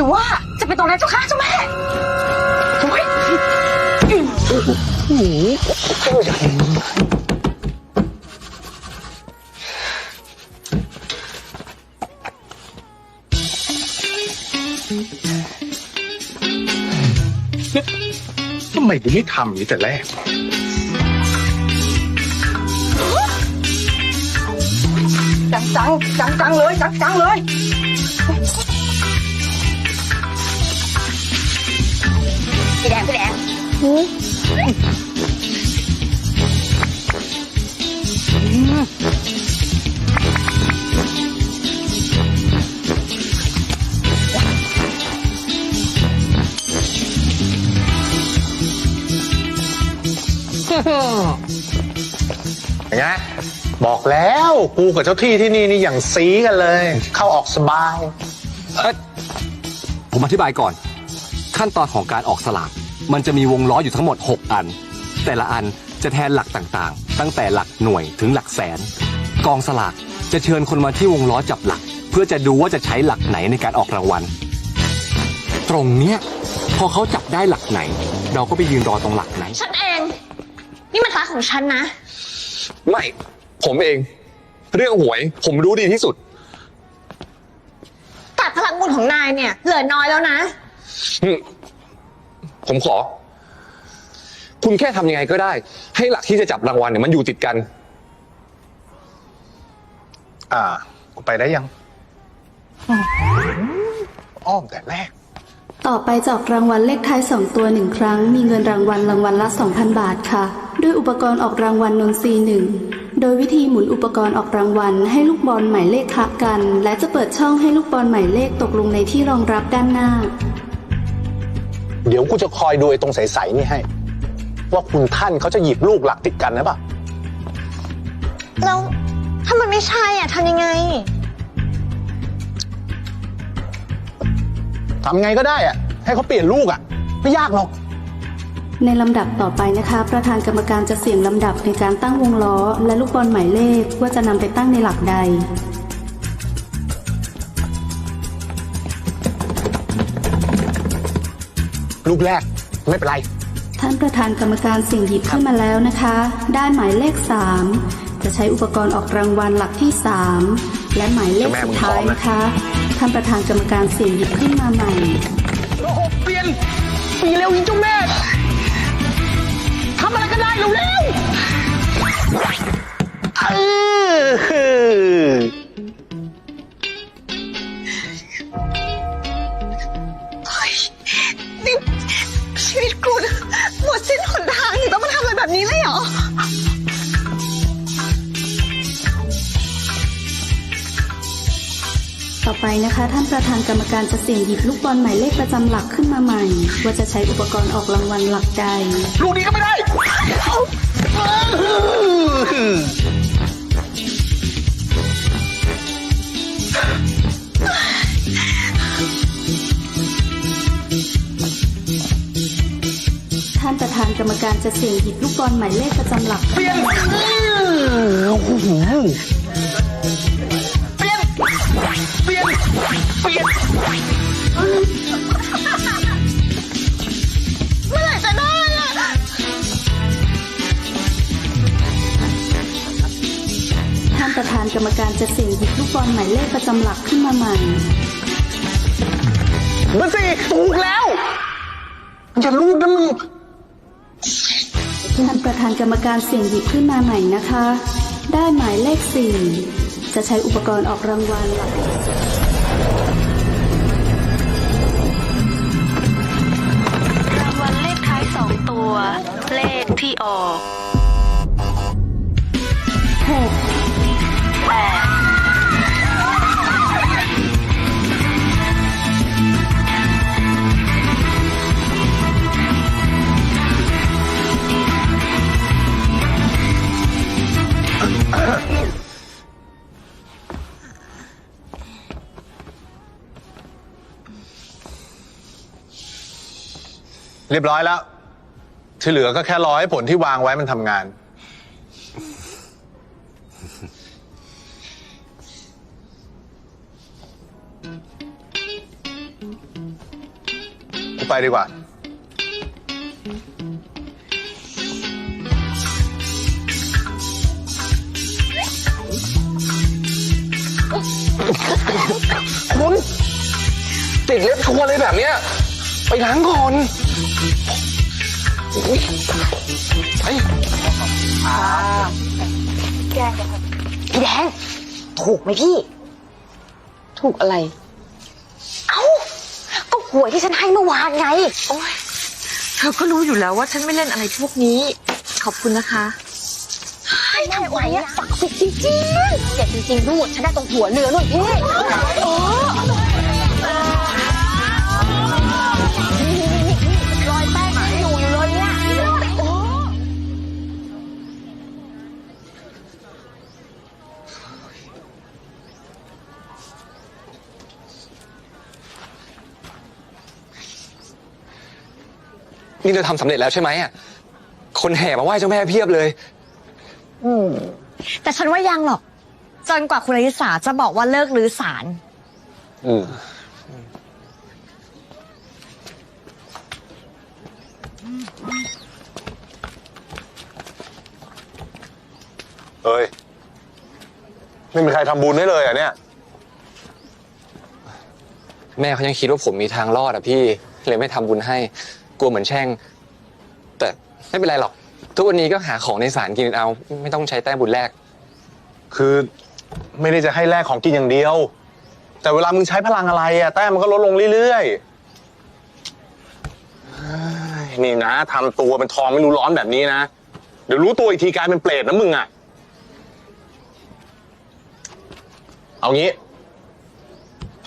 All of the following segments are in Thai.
รือว่าจะเป็นตรงนั้นเจ้าค่ะเจ้าแม่โอ้ยทำไมกูไม่ทำอย่างนี้แต่แรก จังจังจังจังเลย จังจังเลย พี่แดงพี่แดงอย่างไงบอกแล้วกูกับเจ้าที่ที่นี่นี่อย่างซีกันเลย เข้าออกสบาย เอ้ยผมอธิบายก่อน ขั้นตอนของการออกสลาก มันจะมีวงล้ออยู่ทั้งหมด 6 อัน แต่ละอันจะแทนหลักต่างๆ ตั้งแต่หลักหน่วยถึงหลักแสน กองสลากจะเชิญคนมาที่วงล้อจับหลัก เพื่อจะดูว่าจะใช้หลักไหนในการออกรางวัล ตรงเนี้ยพอเขาจับได้หลักไหน เราก็ไปยืนรอตรงหลักไหน ฉันเอง นี่มันฟ้าของฉันนะ ไม่ ผมเอง เรื่องหวย ผมรู้ดีที่สุด แต่พลังบุญของนายเนี่ย เหลือน้อยแล้วนะ อืมผมขอ คุณแค่ทำยังไงก็ได้ ให้หลักที่จะจับรางวัลเนี่ยมันอยู่ติดกัน อ่ากูไปได้ยัง อ้อมแต่แรก ต่อไปจะออกรางวัลเลขท้าย 2 ตัว 1 ครั้ง มีเงินรางวัลรางวัลละ 2,000 บาทค่ะ ด้วยอุปกรณ์ออกรางวัลนนทรีหนึ่งโดยวิธีหมุนอุปกรณ์ออกรางวัล ให้ลูกบอลหมายเลขคละกัน และจะเปิดช่องให้ลูกบอลหมายเลขตกลงในที่รองรับด้านหน้า เดี๋ยวกูจะคอยดูไอ้ตรงใสๆนี่ให้ ว่าคุณท่านเขาจะหยิบลูกหลักติดกันหรือเปล่าแล้วถ้ามันไม่ใช่อะทำยังไงทำไงก็ได้อะให้เขาเปลี่ยนลูกอะไม่ยากหรอก ในลำดับต่อไปนะคะ ประธานกรรมการจะเสี่ยงลำดับในการตั้งวงล้อ และลูกบอลหมายเลขว่าจะนำไปตั้งในหลักใด ลูกแรกไม่เป็นไร ท่านประธานกรรมการเสี่ยงหยิบขึ้นมาแล้วนะคะ ได้หมายเลข 3 จะใช้อุปกรณ์ออกรางวัลหลักที่ 3 และหมายเลขสุดท้ายนะคะท่านประธานกรรมการเสี่ยงหยิบขึ้นมาใหม่โอ้โหเปลี่ยนเปลี่ยนเร็วจริงเจ้าแม่ทำอะไรก็ได้เร็วเร็วๆเออ ท่านประธานกรรมการจะเสี่ยงหยิบลูกบอลหมายเลขประจำหลักขึ้นมาใหม่ ว่าจะใช้อุปกรณ์ออกรางวัลหลักใด ลูกนี้ก็ไม่ได้ท่านประธานกรรมการจะเสี่ยงหยิบลูกบอลหมายเลขประจำหลัก เปลี่ยน เปลี่ยนเมื่อไหร่จะได้ล่ะท่านประธานกรรมการจะเสี่ยงหยิบลูกบอลหมายเลขประจำหลักขึ้นมาใหม่เบอร์สี่ถูกแล้ว อย่าลูกนะมึงท่านประธานกรรมการเสี่ยงหยิบขึ้นมาใหม่นะคะ ได้หมายเลข4จะใช้อุปกรณ์ออกรางวัลหลัก ออกหกแปดเรียบร้อยแล้ว ที่เหลือก็แค่รอให้ผลที่วางไว้มันทำงาน ไปดีกว่า คุณ ติดเล็บทัวร์เลยแบบเนี้ย ไปล้างก่อน อุ๊ยไปพี่แดง ถูกไหมพี่ ถูกอะไร เอ้า ก็หวยที่ฉันให้เมื่อวานไง โอ้ยเธอก็รู้อยู่แล้วว่าฉันไม่เล่นอะไรพวกนี้ ขอบคุณนะคะให้ทำไมอะศักดิ์สิทธิ์จริงๆเจ็บจริงๆรูดฉันได้ตรงหัวเรือนู่นพี่ นี่เธอทำสำเร็จแล้วใช่ไหมอะ คนแห่มาไหว้เจ้าแม่เพียบเลย อืม แต่ฉันว่ายังหรอก จนกว่าคุณอริสาจะบอกว่าเลิกรื้อสาร อืมเฮ้ย ไม่มีใครทำบุญให้เลยเหรอะเนี่ย แม่เขายังคิดว่าผมมีทางรอดอะพี่ เลยไม่ทำบุญให้ กลัวเหมือนแช่ง แต่ไม่เป็นไรหรอก ทุกวันนี้ก็หาของในศาลกินเอา ไม่ต้องใช้แต้มบุญแรก คือไม่ได้จะให้แลกของกินอย่างเดียว แต่เวลามึงใช้พลังอะไรอะแต้มมันก็ลดลงเรื่อยๆ นี่นะทำตัวเป็นทองไม่รู้ร้อนแบบนี้นะ เดี๋ยวรู้ตัวอีกทีกลายเป็นเปรตนะมึงอะเอางี้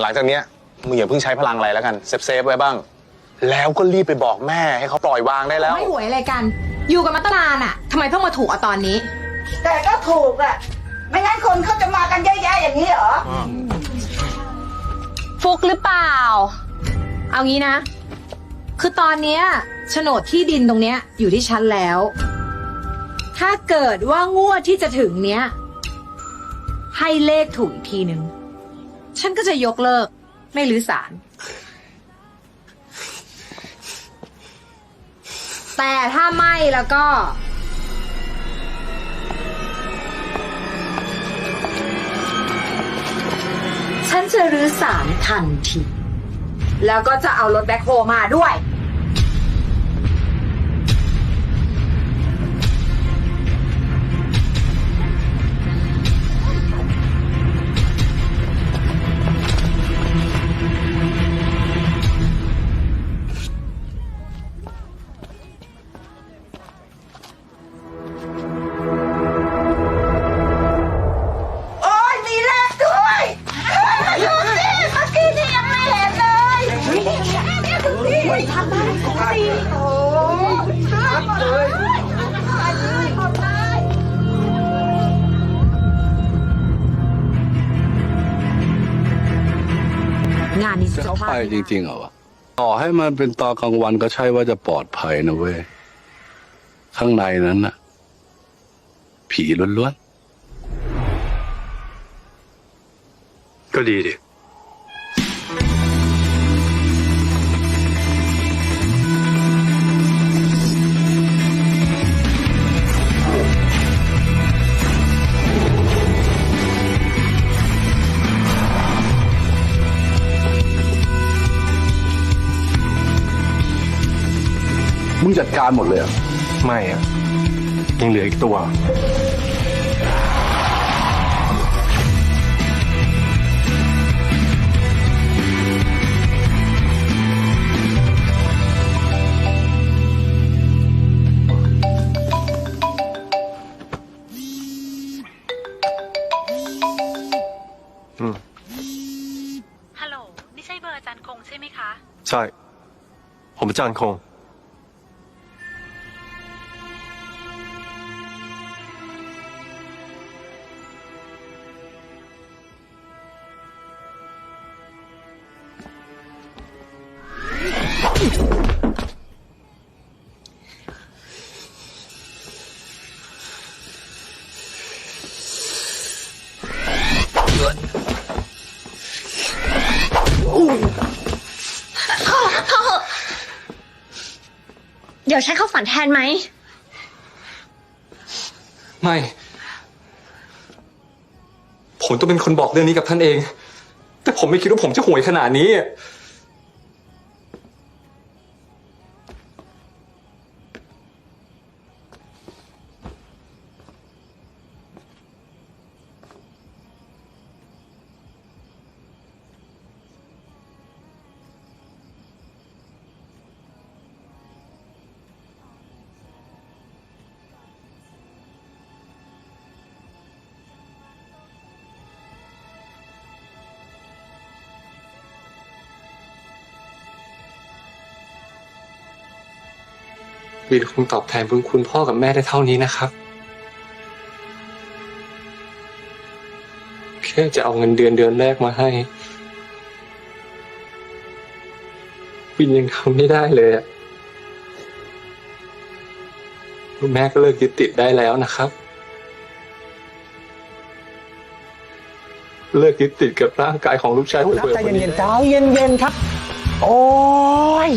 หลังจากเนี้ยมึงอย่าเพิ่งใช้พลังอะไรแล้วกันเซฟเซฟๆไว้บ้าง แล้วก็รีบไปบอกแม่ให้เขาปล่อยวางได้แล้ว ไม่หวยอะไรกัน อยู่กันมาตั้งนานอะทำไมเพิ่งมาถูกเอาตอนนี้ แต่ก็ถูกอะไม่งั้นคนเขาจะมากันเยอะแยะอย่างนี้เหรอ ฟุกหรือเปล่า เอางี้นะ คือตอนเนี้ยโฉนดที่ดินตรงเนี้ยอยู่ที่ฉันแล้ว ถ้าเกิดว่างวดที่จะถึงเนี้ย ให้เลขถูกอีกทีหนึ่ง ฉันก็จะยกเลิกไม่รื้อสาร แต่ถ้าไม่แล้วก็ ฉันจะรื้อสารทันที แล้วก็จะเอารถแบ็คโฮมาด้วย จะจะเข้าพลาไปดจริงๆเหรอวะต่อให้มันเป็นตอนกลางวันก็ใช่ว่าจะปลอดภัยนะเว้ย ข้างในนั้นน่ะ ผีล้วนก็ดีดิ ๆมึงจัดการหมดเลยเหรอไม่อะยังเหลืออีกตัวฮัลโหล นี่ใช่เบอร์อาจารย์คงใช่ไหมคะ ใช่ ผมอาจารย์คง ดี๋ยวฉันเข้าฝันแทนไหม ไม่ ผมต้องเป็นคนบอกเรื่องนี้กับท่านเอง แต่ผมไม่คิดว่าผมจะห่วยขนาดนี้ วินคงตอบแทนบุญคุณพ่อกับแม่ได้เท่านี้นะครับ แค่จะเอาเงินเดือนเดือนแรกมาให้ วินยังทำไม่ได้เลยอะคุณแม่ก็เลิกยึดติดได้แล้วนะครับ เลิกยึดติดกับร่างกายของลูกชายคุณผมครับเบื่อใจคนนี้เย็นๆใจเย็นๆครับ โอ้ย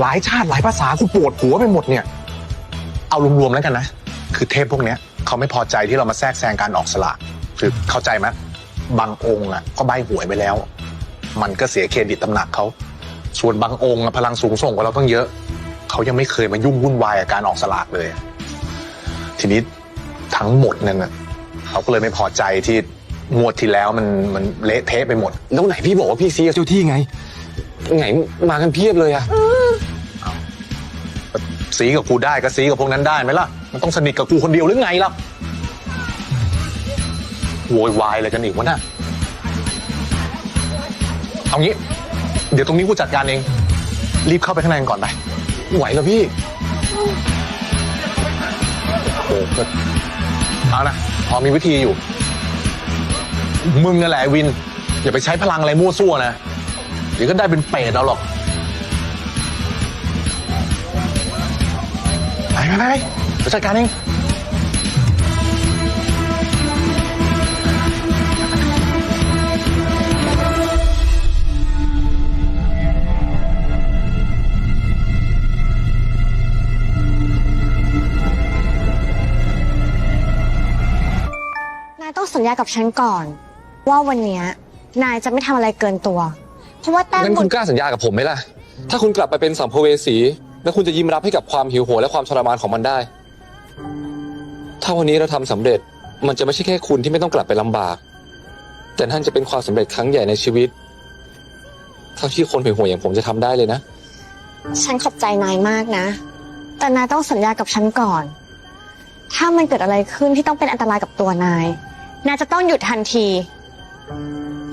หลายชาติหลายภาษากูปวดหัวไปหมดเนี่ย เอารวมๆแล้วกันนะ คือเทพพวกเนี้ยเขาไม่พอใจที่เรามาแทรกแซงการออกสลากคือเข้าใจไหมบางองค์อะก็ใบหวยไปแล้ว มันก็เสียเครดิตตำหนักเขาส่วนบางองค์พลังสูงส่งกว่าเราต้องเยอะ เขายังไม่เคยมายุ่งวุ่นวายกับการออกสลากเลย ทีนี้ทั้งหมดนั่นน่ะเขาก็เลยไม่พอใจที่งวดที่แล้วมันมันเละเทะไปหมด แล้วไหนพี่บอกว่าพี่ซีกับเจ้าที่ไงไงมากันเพียบเลยอะ สีกับกูได้ก็สีกับพวกนั้นได้ไหมล่ะ มันต้องสนิทกับกูคนเดียวหรือไงล่ะโวยวายอะไรกันอีกวะน่ะเอางี้ เดี๋ยวตรงนี้กูจัดการเอง รีบเข้าไปข้างในกันก่อนไปไหวแล้วพี่โอ้โหเอานะพอมีวิธีอยู่ มึงนั่นแหละไอ้วิน อย่าไปใช้พลังอะไรมั่วซั่วนะ เดี๋ยวก็ได้เป็นเปรตเอาหรอก ไปไปไปเดี๋ยวจัดการเองนายต้องสัญญากับฉันก่อน ว่าวันเนี้ยนายจะไม่ทำอะไรเกินตัว เพราะว่าแต้มงั้นบุคุญ ณกล้าสัญญากับผมไหมล่ะ ถ้าคุณกลับไปเป็นสัมภเวสี แล้วคุณจะยิ้มรับให้กับความหิวโหยและความทรมานของมันได้ ถ้าวันนี้เราทำสำเร็จ มันจะไม่ใช่แค่คุณที่ไม่ต้องกลับไปลำบาก แต่นั่นจะเป็นความสำเร็จครั้งใหญ่ในชีวิต เท่าที่คนหิวโหยอย่างผมจะทำได้เลยนะ ฉันขอบใจนายมากนะ แต่นายต้องสัญญากับฉันก่อน ถ้ามันเกิดอะไรขึ้นที่ต้องเป็นอันตรายกับตัวนาย นายจะต้องหยุดทันที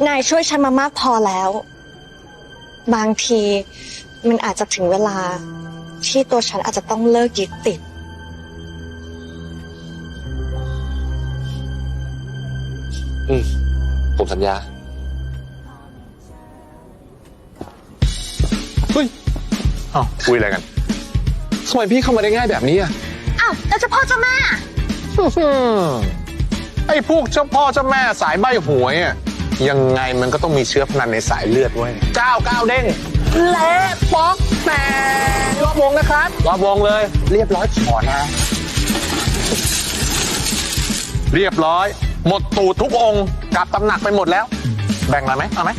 นายช่วยฉันมามากพอแล้ว บางทีมันอาจจะถึงเวลา ที่ตัวฉันอาจจะต้องเลิกยึดติด อืม ผมสัญญา เฮ้ยอ้าวคุยอะไรกันทำไมพี่เข้ามาได้ง่ายแบบนี้อะอ้าวแล้วเจ้าพ่อเจ้าแม่ไอ้พวกเจ้าพ่อเจ้าแม่สายใบหวยอะยังไงมันก็ต้องมีเชื้อพนันในสายเลือดไว้ยก้าวก้าวเด้งเละ ครับ รอบวงเลย เรียบร้อยขอนะ เรียบร้อย หมดตูดทุกองค์กลับตำหนักไปหมดแล้ว แบ่งหน่อยไหมเอาไหม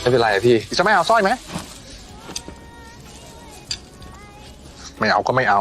ไม่เป็นไรอะพี่จะไม่เอาสร้อยไหมไม่เอาก็ไม่เอา